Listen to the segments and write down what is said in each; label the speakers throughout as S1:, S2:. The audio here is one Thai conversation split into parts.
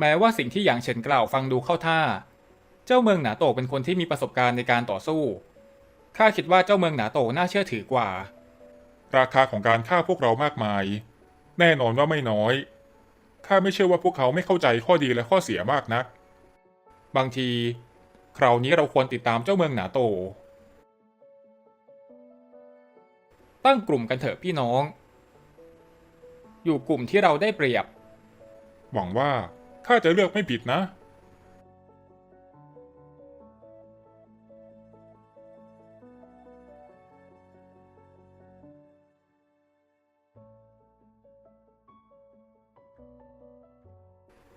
S1: แม้ว่าสิ่งที่หยางเฉินกล่าวฟังดูเข้าท่า เจ้าเมืองหนาโตเป็นคนที่มีประสบการณ์ในการต่อสู้ ข้าคิดว่าเจ้าเมืองหนาโตน่าเชื่อถือกว่า
S2: ราคาของการฆ่าพวกเรามากมาย แน่นอนว่าไม่น้อย ข้าไม่เชื่อว่าพวกเขาไม่เข้าใจข้อดีและข้อเสียมากนัก
S1: บางที คราวนี้เราควรติดตามเจ้าเมืองหนาโต ตั้งกลุ่มกันเถอะพี่น้อง อยู่กลุ่มที่เราได้เปรียบ
S2: หวังว่า ข้าจะเลือกไม่ผิดนะ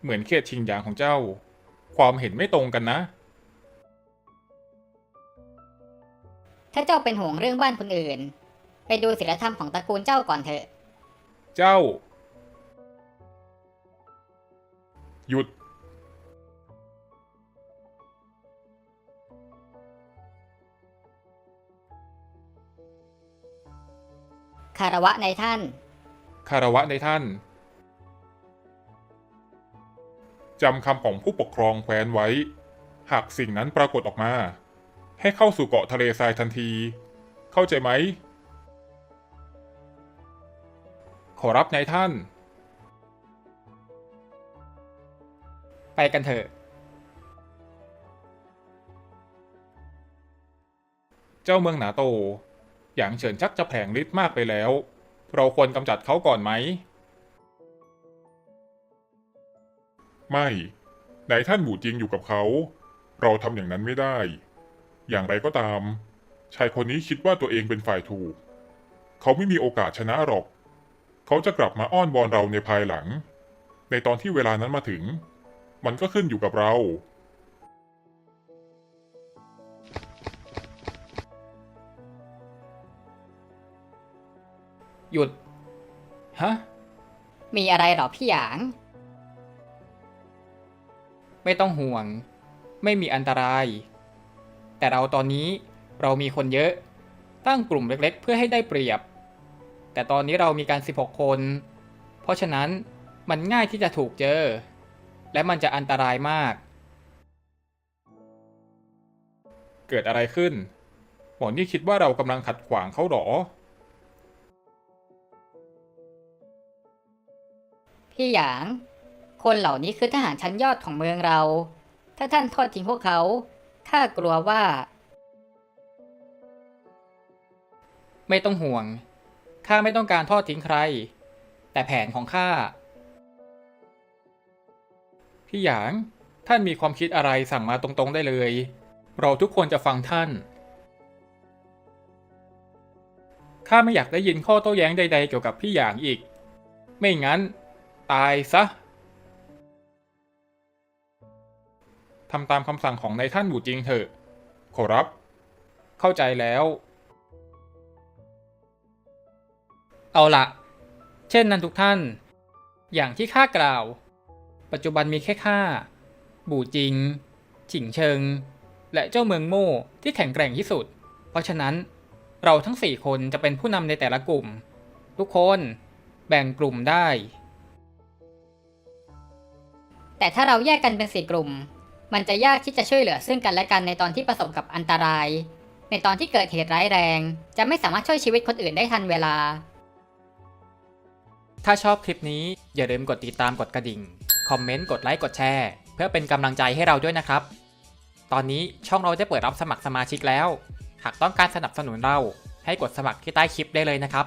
S1: เหมือนเขตชิงหยางของเจ้า ความเห็นไม่ตรงกันนะ
S3: ถ้าเจ้าเป็นห่วงเรื่องบ้านคนอื่น ไปดูศีลธรรมของตระกูลเจ้าก่อนเถอะ
S1: เจ้า
S2: หยุด
S3: คารวะในท่าน
S1: คารวะในท่าน
S2: จำคำของผู้ปกครองแคว้นไว้ หากสิ่งนั้นปรากฏออกมา ให้เข้าสู่เกาะทะเลทรายทันที เข้าใจไหม
S1: ขอรับในท่าน ไปกันเถอะ เจ้าเมืองหนาโต อย่างเฉินชักจะแผงฤทธิ์มากไปแล้ว เราควรกำจัดเขาก่อนไหม
S2: ไม่ไหนท่านหมู่จริงอยู่กับเขา เราทำอย่างนั้นไม่ได้ อย่างไรก็ตาม ชายคนนี้คิดว่าตัวเองเป็นฝ่ายถูก เขาไม่มีโอกาสชนะหรอก เขาจะกลับมาอ้อนวอนเราในภายหลัง ในตอนที่เวลานั้นมาถึง มันก็ขึ้นอยู่กับเรา
S1: หยุด ฮะ
S3: มีอะไรเหรอพี่หยาง
S1: ไม่ต้องห่วง ไม่มีอันตราย แต่เราตอนนี้เรามีคนเยอะ ตั้งกลุ่มเล็กๆ เพื่อให้ได้เปรียบ แต่ตอนนี้เรามีการ 16 คน เพราะฉะนั้นมันง่ายที่จะถูกเจอ และมันจะอันตรายมาก เกิดอะไรขึ้น หมอนี่คิดว่าเรากำลังขัดขวางเขาหรอ
S3: พี่หยาง คนเหล่านี้คือทหารชั้นยอดของเมืองเรา ถ้าท่านทอดทิ้งพวกเขา ข้ากลัวว่า
S1: ไม่ต้องห่วง ข้าไม่ต้องการทอดทิ้งใคร แต่แผนของข้า พี่หยาง ท่านมีความคิดอะไรสั่งมาตรงๆได้เลย เราทุกคนจะฟังท่าน ข้าไม่อยากได้ยินข้อโต้แย้งใด ๆ เกี่ยวกับพี่หยางอีก ไม่งั้น ตายซะทำตามคำสั่งของนายท่านหมู่จริงเถอะ
S2: ขอรับ
S1: เข้าใจแล้ว เอาละ เช่นนั้นทุกท่าน อย่างที่ข้ากล่าว ปัจจุบันมีแค่ข้าบูจริง ฉิงเชิง และเจ้าเมืองโม่ที่แข็งแกร่งที่สุด เพราะฉะนั้นเราทั้งสี่คนจะเป็นผู้นำในแต่ละกลุ่ม ทุกคนแบ่งกลุ่มได้
S3: แต่ถ้าเราแยกกันเป็นสี่กลุ่ม มันจะยากที่จะช่วยเหลือซึ่งกันและกันในตอนที่ประสบกับอันตราย ในตอนที่เกิดเหตุร้ายแรง จะไม่สามารถช่วยชีวิตคนอื่นได้ทันเวลา
S1: ถ้าชอบคลิปนี้อย่าลืมกดติดตามกดกระดิ่ง คอมเมนต์ กดไลค์ กดแชร์ เพื่อเป็นกำลังใจให้เราด้วยนะครับ ตอนนี้ช่องเราได้เปิดรับสมัครสมาชิกแล้ว หากต้องการสนับสนุนเราให้กดสมัครที่ใต้คลิปได้เลยนะครับ